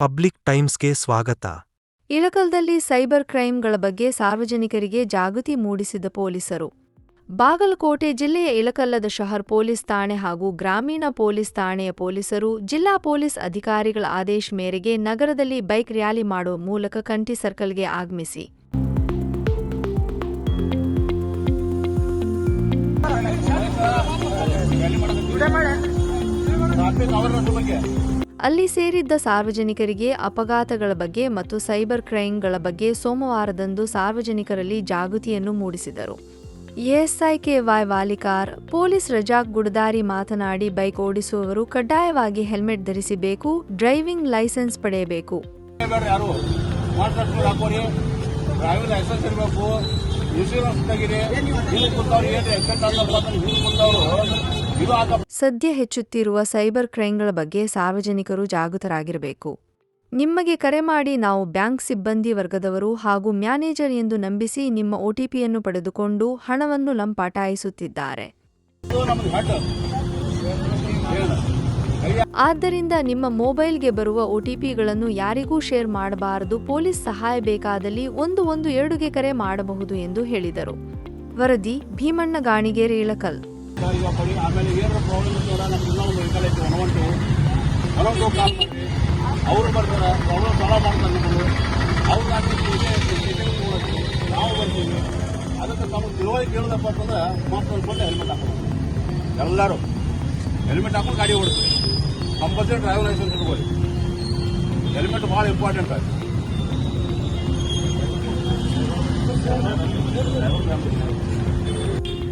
Public ಟೈಮ್ಸ್ಗೆ ಸ್ವಾಗತ. ಇಳಕಲ್ದಲ್ಲಿ cyber ಕ್ರೈಂಗಳ ಬಗ್ಗೆ ಸಾರ್ವಜನಿಕರಿಗೆ ಜಾಗೃತಿ ಮೂಡಿಸಿದ ಪೊಲೀಸರು. ಬಾಗಲಕೋಟೆ ಜಿಲ್ಲೆಯ ಇಳಕಲ್ಲದ ಶಹರ್ ಪೊಲೀಸ್ ಠಾಣೆ ಹಾಗೂ ಗ್ರಾಮೀಣ ಪೊಲೀಸ್ ಠಾಣೆಯ ಪೊಲೀಸರು ಜಿಲ್ಲಾ ಪೊಲೀಸ್ ಅಧಿಕಾರಿಗಳ ಆದೇಶ ಮೇರೆಗೆ ನಗರದಲ್ಲಿ ಬೈಕ್ ರ್ಯಾಲಿ ಮಾಡುವ ಮೂಲಕ ಕಂಠಿ ಸರ್ಕಲ್ಗೆ ಆಗಮಿಸಿ. ಅಲ್ಲಿ ಸೇರಿದ್ದ ಸಾರ್ವಜನಿಕರಿಗೆ ಅಪಘಾತಗಳ ಬಗ್ಗೆ ಮತ್ತು ಸೈಬರ್ ಕ್ರೈಮ್ಗಳ ಬಗ್ಗೆ ಸೋಮವಾರದಂದು ಸಾರ್ವಜನಿಕರಲ್ಲಿ ಜಾಗೃತಿಯನ್ನು ಮೂಡಿಸಿದರು. ASI KY Walikar, police Razak Gudadari ಮಾತನಾಡಿ ಬೈಕ್ ಓಡಿಸುವವರು ಕಡ್ಡಾಯವಾಗಿ ಹೆಲ್ಮೆಟ್ ಧರಿಸಬೇಕು, ಡ್ರೈವಿಂಗ್ ಲೈಸೆನ್ಸ್ ಪಡೆಯಬೇಕು. ಇನ್ಶೂರೆನ್ಸ್ ಸದ್ಯ ಹೆಚ್ಚುತ್ತಿರುವ ಸೈಬರ್ ಕ್ರೈಂಗಳ ಬಗ್ಗೆ ಸಾರ್ವಜನಿಕರು ಜಾಗೃತರಾಗಿರಬೇಕು. ನಿಮಗೆ ಕರೆ ಮಾಡಿ ನಾವು ಬ್ಯಾಂಕ್ ಸಿಬ್ಬಂದಿ ವರ್ಗದವರು ಹಾಗೂ ಮ್ಯಾನೇಜರ್ ಎಂದು ನಂಬಿಸಿ ನಿಮ್ಮ ಒಟಿಪಿಯನ್ನು ಪಡೆದುಕೊಂಡು ಹಣವನ್ನು ಲಂಪಾಟಾಯಿಸುತ್ತಿದ್ದಾರೆ. ಆದ್ದರಿಂದ ನಿಮ್ಮ ಮೊಬೈಲ್ಗೆ ಬರುವ ಒಟಿಪಿಗಳನ್ನು ಯಾರಿಗೂ ಶೇರ್ ಮಾಡಬಾರದು ಪೊಲೀಸ್ ಸಹಾಯ ಬೇಕಾದಲ್ಲಿ ಒಂದು ಒಂದು ಎರಡುಗೆ ಕರೆ ಮಾಡಬಹುದು ಎಂದು ಹೇಳಿದರು. ವರದಿ ಭೀಮಣ್ಣ ಗಾಣಿಗೆರೆ ಇಳಕಲ್. ಈಗ ಕೊಡಿ ಆಮೇಲೆ ಏನಾರ ಪ್ರಾಬ್ಲಮ್ ಇದ್ದವರ ನಮ್ಗೆ ಇನ್ನೊಂದು ವೆಹಿಕಲ್ ಐತಿ ಒಣವಂಟು ಒಣವಂಟು ಕಾಲ್ ಮಾಡಿ ಅವರು ಬರ್ತಾರೆ ಪ್ರಾಬ್ಲಮ್ ಸಾಲ್ವ್ ಮಾಡ್ತಾರೆ ನಮ್ಮದು ಅವ್ರು ನಾವು ಬರ್ತೀವಿ. ಅದಕ್ಕೆ ನಮ್ಗೆ ತಿಳುವಳಿಕೆ ಕೇಳಿದಪ್ಪ ಅಂತಂದ್ರೆ ಮಾತು ಅನ್ಕೊಂಡು ಹೆಲ್ಮೆಟ್ ಹಾಕೋದು. ಎಲ್ಲರೂ. ಹೆಲ್ಮೆಟ್ ಹಾಕೊಂಡು ಗಾಡಿ ಓಡಿಸ್ರಿ ಕಂಪಲ್ಸರಿ ಡ್ರೈವಿಂಗ್ ಲೈಸೆನ್ಸ್ ಇಟ್ಕೊಳ್ಳಿ ಹೆಲ್ಮೆಟ್ ಭಾಳ ಇಂಪಾರ್ಟೆಂಟ್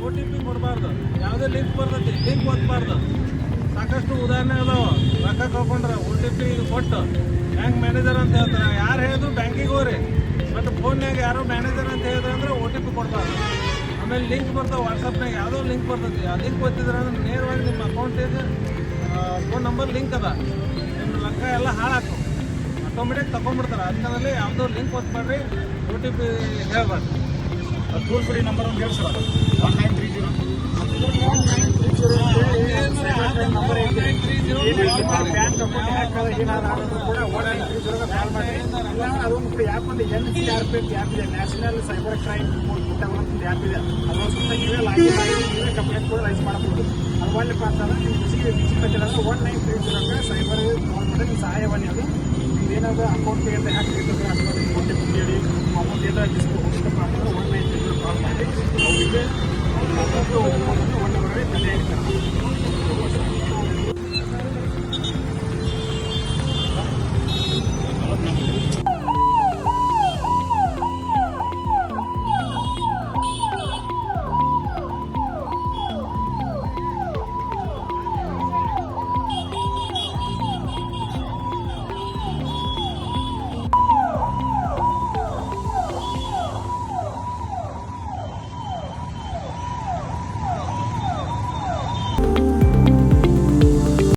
ಒ ಟಿ ಪಿ ಕೊಡಬಾರ್ದು. ಯಾವುದೇ ಲಿಂಕ್ ಬರ್ತೈತಿ ಲಿಂಕ್ ಒತ್ತಬಾರ್ದು ಸಾಕಷ್ಟು ಉದಾಹರಣೆ ಅದಾವೆ. ರೊಕ್ಕ ಕಳ್ಕೊಂಡ್ರೆ ಒ ಟಿ ಪಿ ಕೊಟ್ಟು ಬ್ಯಾಂಕ್ ಮ್ಯಾನೇಜರ್ ಅಂತ ಹೇಳ್ತಾರೆ. ಯಾರು ಹೇಳಿದ್ರು ಬ್ಯಾಂಕಿಗೆ ಹೋಗ್ರಿ. ಬಟ್ ಫೋನ್ಯಾಗ ಯಾರೋ ಮ್ಯಾನೇಜರ್ ಅಂತ ಹೇಳಿದ್ರೆ ಅಂದ್ರೆ ಒ ಟಿ ಪಿ ಕೊಡ್ಬಾರ್ದು. ಆಮೇಲೆ ಲಿಂಕ್ ಬರ್ತಾವೆ ವಾಟ್ಸಪ್ನಾಗ ಯಾವುದೋ ಲಿಂಕ್ ಬರ್ತೈತಿ. ಆ ಲಿಂಕ್ ಒತ್ತಿದ್ರೆ ಅಂದ್ರೆ ನೇರವಾಗಿ ನಿಮ್ಮ ಅಕೌಂಟಿಗೆ ಫೋನ್ ನಂಬರ್ ಲಿಂಕ್ ಅದ. ನಿಮ್ಮ ರೊಕ್ಕ ಎಲ್ಲ ಹಾಳಾಕು ಆಟೋಮೆಟಿಕ್ ತಗೊಂಡ್ಬಿಡ್ತಾರೆ ಅದಕ್ಕಾದಲ್ಲಿ ಯಾವುದೋ ಲಿಂಕ್ ಒತ್ತಬೇಡ್ರಿ ಒ ಟಿ ಪಿ ಹೇಳ್ಬಾರ್ದು. ಟೋಲ್ ಫ್ರೀ ನಂಬರ್ ಒಂದು ಹೇಳಿ ಇಲ್ಲ ಅದೊಂದು ಆ್ಯಪ್ ಒಂದು N C R P app national cyber crime ಅಂತ ಆ್ಯಪ್ ಅದೊಂದು ಸುಮ್ಮನೆ ನೀವೇ ಲಾಗಿನ್ ಆಗಿ ನೀವೇ ಕಂಪ್ಲೇಂಟ್ ಕೂಡ ರೈಸ್ ಮಾಡಬಹುದು ಅದು ಒಳ್ಳೆಪ್ಪ ಅಂತಂದ್ರೆ ನೀವು ಬಿಸಿಗೆ ಬಿಸಿ ಬಂದಿರೋದು ಒನ್ ನೈನ್ ತ್ರೀ ಜೀರೋಗೆ ಸೈಬರ್ ಕಾಲ್ ಮಾಡಿ ಅದು ಏನಾದ್ರು ಅಕೌಂಟ್ ಏನಾದ್ರು ಹ್ಯಾಕ್ ಆಗಿದ್ರೆ ಅಥವಾ ನಿಮ್ಮ ಅಮೌಂಟ್ ಏನಾದ್ರು ಡಿಸ್ಕೋ ಹೋಗಿದ್ದಪ್ಪ ಅಂತಂದ್ರೆ ಒನ್ ನೈನ್ ತ್ರೀ ಕಾಲ್ ಮಾಡಿ ಅವರಿಗೆ